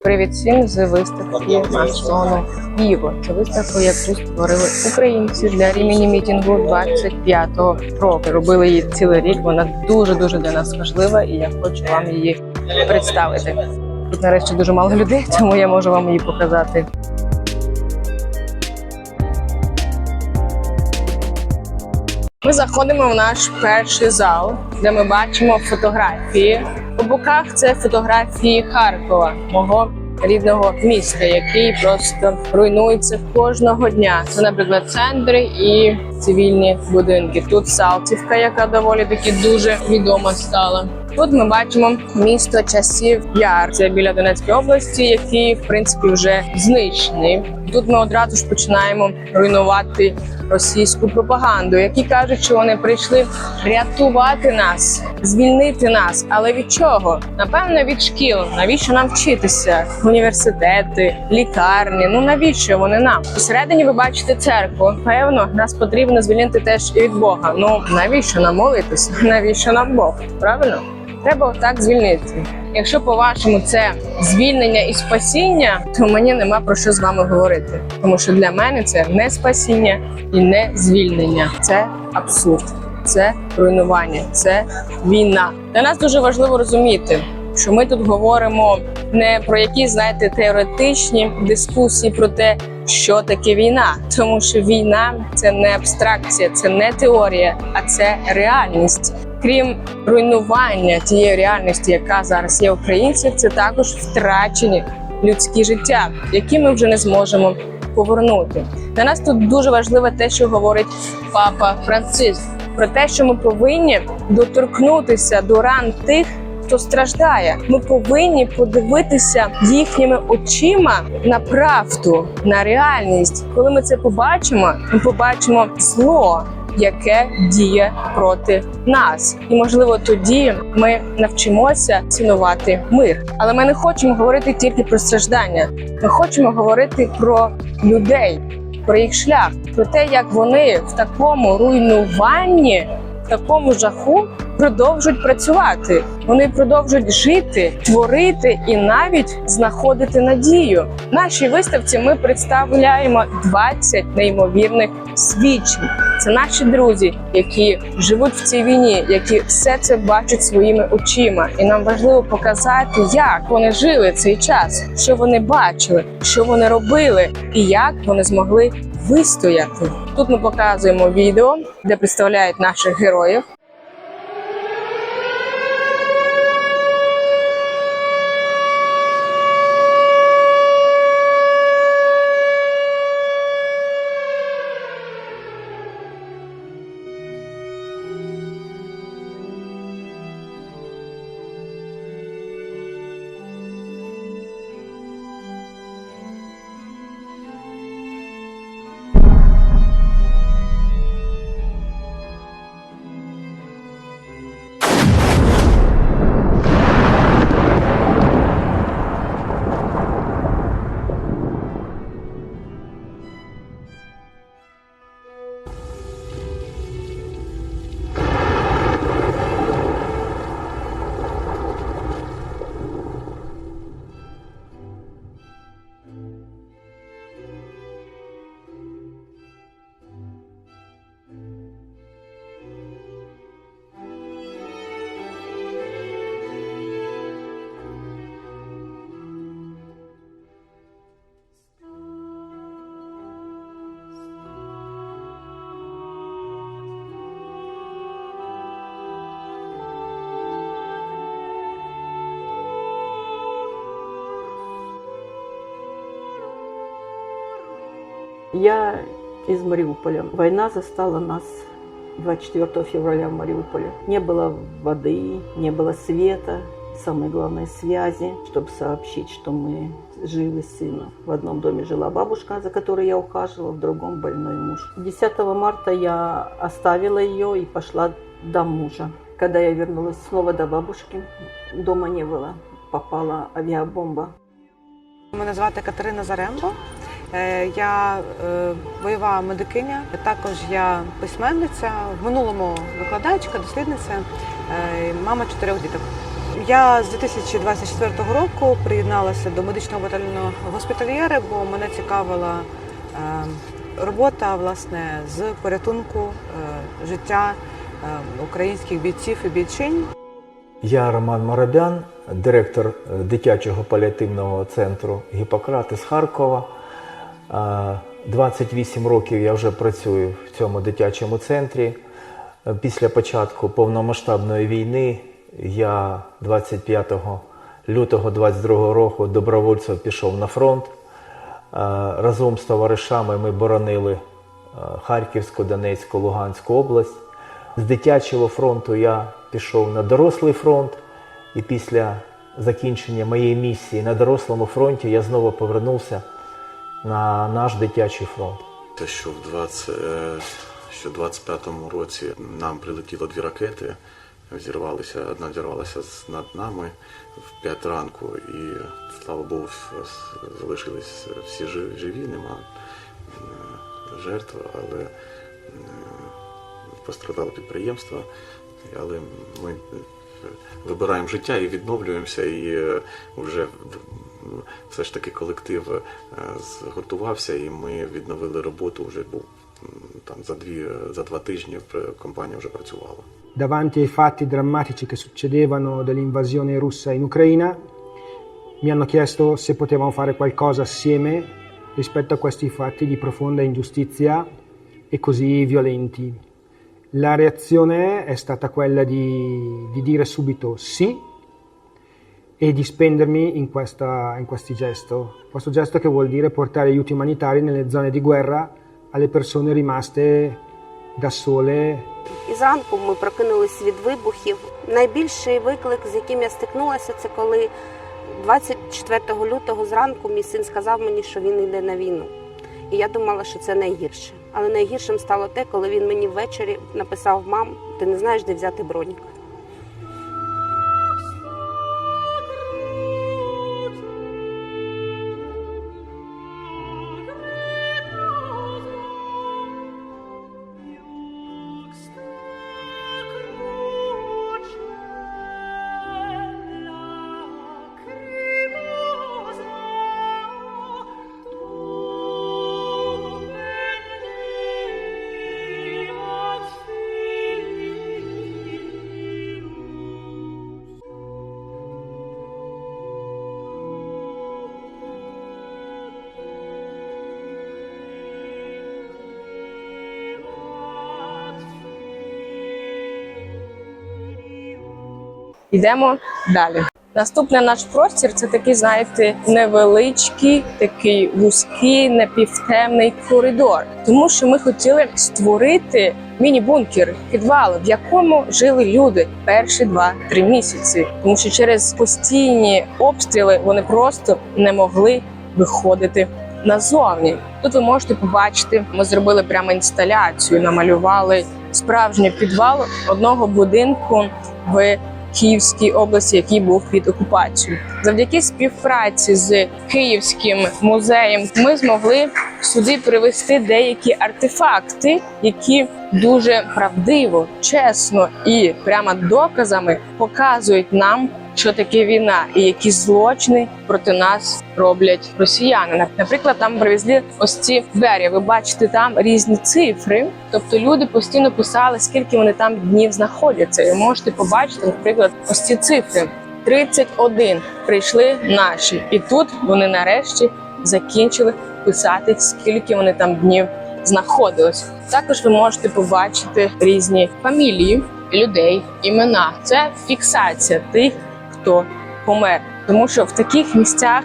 Привіт всім з виставки масону Піво. Це виставка, яку створили українці для рівні мітінгу 25-го року. Робили її цілий рік. Вона дуже дуже для нас важлива, і я хочу вам її представити. Тут нарешті дуже мало людей, тому я можу вам її показати. Ми заходимо в наш перший зал, де ми бачимо фотографії. У боках це фотографії Харкова, мого рідного міста, який просто руйнується кожного дня. Це, наприклад, центри і цивільні будинки. Тут Салтівка, яка доволі таки дуже відома стала. Тут ми бачимо місто часів Яр. Це біля Донецької області, який в принципі вже знищений. Тут ми одразу ж починаємо руйнувати російську пропаганду, які кажуть, що вони прийшли рятувати нас, звільнити нас. Але від чого? Напевно, від шкіл. Навіщо нам вчитися? Університети, лікарні. Ну навіщо вони нам? Посередині ви бачите церкву. Певно, нас потрібно звільнити теж і від Бога. Ну навіщо нам молитися? Навіщо нам Бог? Правильно? Треба отак звільнити. Якщо по-вашому це звільнення і спасіння, то мені нема про що з вами говорити, тому що для мене це не спасіння і не звільнення. Це абсурд, це руйнування, це війна. Для нас дуже важливо розуміти, що ми тут говоримо не про якісь, знаєте, теоретичні дискусії про те, що таке війна, тому що війна це не абстракція, це не теорія, а це реальність. Крім руйнування тієї реальності, яка зараз є українців, це також втрачені людські життя, які ми вже не зможемо повернути. Для нас тут дуже важливе те, що говорить папа Франциск, про те, що ми повинні доторкнутися до ран тих. Хто страждає, ми повинні подивитися їхніми очима на правду, на реальність. Коли ми це побачимо, ми побачимо зло, яке діє проти нас, і можливо тоді ми навчимося цінувати мир. Але ми не хочемо говорити тільки про страждання. Ми хочемо говорити про людей, про їх шлях, про те, як вони в такому руйнуванні, в такому жаху продовжують працювати. Вони продовжують жити, творити і навіть знаходити надію. В нашій виставці ми представляємо 20 неймовірних свідчень. Це наші друзі, які живуть в цій війні, які все це бачать своїми очима. І нам важливо показати, як вони жили цей час, що вони бачили, що вони робили, і як вони змогли вистояти. Тут ми показуємо відео, де представляють наших героїв. Я из Мариуполя. Война застала нас 24 февраля в Мариуполе. Не было воды, не было света, самое главное связи, чтобы сообщить, что мы живы с сыном. В одном доме жила бабушка, за которой я ухаживала, в другом больной муж. 10 марта я оставила ее и пошла до мужа. Когда я вернулась снова до бабушки, дома не было. Попала авиабомба. Мене звати Катерина Зарембо. Е, Я е, бойова медикиня, також я письменниця, в минулому викладачка, дослідниця, е, мама чотирьох діток. Я з 2024 року приєдналася до медичного батальйону госпітальєри, бо мене цікавила робота власне з порятунку життя українських бійців і бійчинь. Я Роман Марабян, директор дитячого паліативного центру Гіппократ із Харкова. Е, 28 років я вже працюю в цьому дитячому центрі. Е, Після початку повномасштабної війни я 25 лютого 22 року добровольцем пішов на фронт. Е, Разом з товаришами ми боронили е, Харківську, Донецьку, Луганську область. З дитячого фронту я пішов на дорослий фронт, і після закінчення моєї місії на дорослому фронті я знову повернувся на наш дитячий фронт. Те, що в 20, е, що 25-му році нам прилетіло дві ракети, взірвалися, одна взірвалася з- над нами в 5 ранку, і слава Богу, залишились всі живі, нема е, жертв, але е, пострадало підприємство. Але ми вибираємо життя і відновлюємося, і вже все ж таки колектив е, згуртувався, і ми відновили роботу. Вже був м, там за дві за два тижні пр- компанія вже працювала. davanti ai fatti drammatici che succedevano dell'invasione russa in Ucraina, mi hanno chiesto se potevamo fare qualcosa assieme rispetto a questi fatti di profonda ingiustizia e così violenti. La reazione è stata quella di, di dire subito sì e di spendermi in, questa, in questi gesto. Questo gesto che vuol dire portare aiuti umanitari nelle zone di guerra alle persone rimaste da sole І зранку ми прокинулись від вибухів. Найбільший виклик, з яким я стикнулася, це коли 24 лютого зранку мій син сказав мені, що він йде на війну. І я думала, що це найгірше. Але найгіршим стало те, коли він мені ввечері написав: Мам, ти не знаєш, де взяти бронік. Йдемо далі. Наступний наш простір це такий, знаєте, невеличкий, такий вузький, напівтемний коридор. Тому що ми хотіли створити міні-бункер, підвал, в якому жили люди перші два-три місяці. Тому що через постійні обстріли вони просто не могли виходити назовні. Тут ви можете побачити, ми зробили прямо інсталяцію, намалювали справжній підвал одного будинку в Київській області, який був під окупацією. Завдяки співпраці з Київським музеєм ми змогли сюди привезти деякі артефакти, які дуже правдиво, чесно і прямо доказами показують нам, що таке війна і які злочини проти нас роблять росіяни. Наприклад, там привезли ось ці двері. Ви бачите там різні цифри. Тобто люди постійно писали, скільки вони там днів знаходяться. І можете побачити, наприклад, ось ці цифри. 31 прийшли наші, і тут вони нарешті закінчили писати, скільки вони там днів знаходились. Також ви можете побачити різні фамілії людей, імена. Це фіксація тих, хто помер. Тому що в таких місцях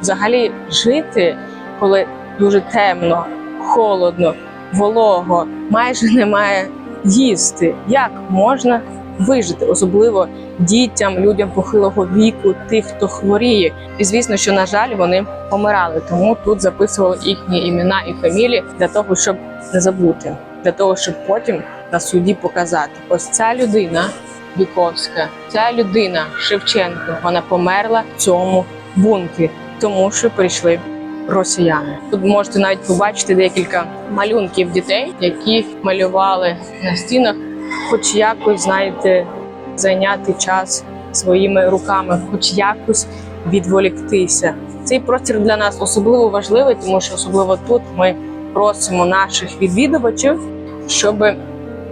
взагалі жити, коли дуже темно, холодно, волого, майже немає їсти. Як можна вижити, особливо дітям, людям похилого віку, тих, хто хворіє. І звісно, що на жаль, вони помирали. Тому тут записували їхні імена і фамілії для того, щоб не забути, для того, щоб потім на суді показати: ось ця людина Віковська, ця людина Шевченко, вона померла в цьому бункері, тому що прийшли росіяни. Тут можете навіть побачити декілька малюнків дітей, які малювали на стінах, хоч якось знаєте, зайняти час своїми руками, хоч якось відволіктися. Цей простір для нас особливо важливий, тому що особливо тут ми просимо наших відвідувачів, щоб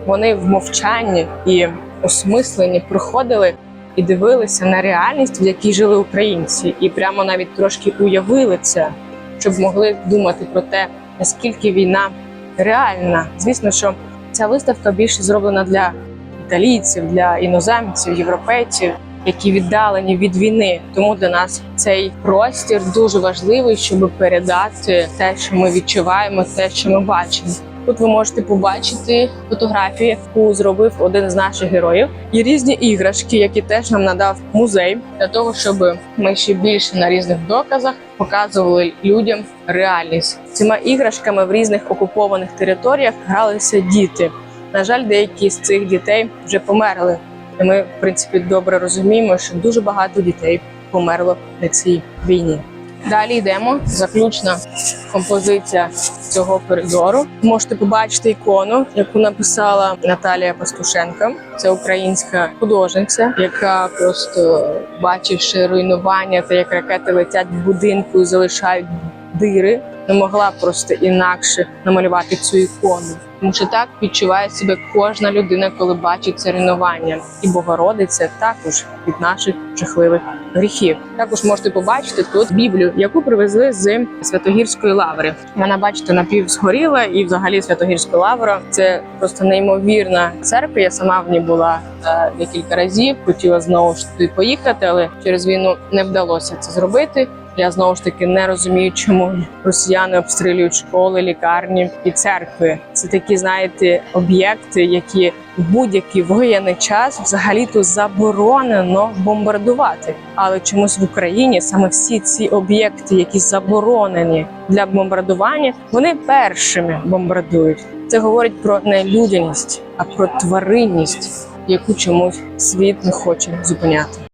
вони в мовчанні і осмисленні приходили і дивилися на реальність, в якій жили українці, і прямо навіть трошки уявили це, щоб могли думати про те, наскільки війна реальна. Звісно, що ця виставка більше зроблена для італійців, для іноземців, європейців, які віддалені від війни. Тому для нас цей простір дуже важливий, щоб передати те, що ми відчуваємо, те, що ми бачимо. Тут ви можете побачити фотографії, яку зробив один з наших героїв, і різні іграшки, які теж нам надав музей, для того, щоб ми ще більше на різних доказах показували людям реальність. Цими іграшками в різних окупованих територіях гралися діти. На жаль, деякі з цих дітей вже померли. І ми, в принципі, добре розуміємо, що дуже багато дітей померло на цій війні. Далі йдемо. Заключна композиція цього коридору. Можете побачити ікону, яку написала Наталія Пастушенка. Це українська художниця, яка просто бачивши руйнування та як ракети летять в будинку і залишають дири, не могла просто інакше намалювати цю ікону. Тому що так відчуває себе кожна людина, коли бачить це руйнування, і Богородиця також від наших жахливих гріхів. Також можете побачити тут Біблію, яку привезли з Святогірської лаври. Вона, бачите, напівзгоріла, і взагалі Святогірська лавра це просто неймовірна церква. Я сама в ній була е, декілька разів. Хотіла знову ж туди поїхати, але через війну не вдалося це зробити. Я знову ж таки не розумію, чому росіяни обстрілюють школи, лікарні і церкви. Це такі, знаєте, об'єкти, які в будь-який воєнний час взагалі то заборонено бомбардувати. Але чомусь в Україні саме всі ці об'єкти, які заборонені для бомбардування, вони першими бомбардують. Це говорить про не людяність, а про тваринність, яку чомусь світ не хоче зупиняти.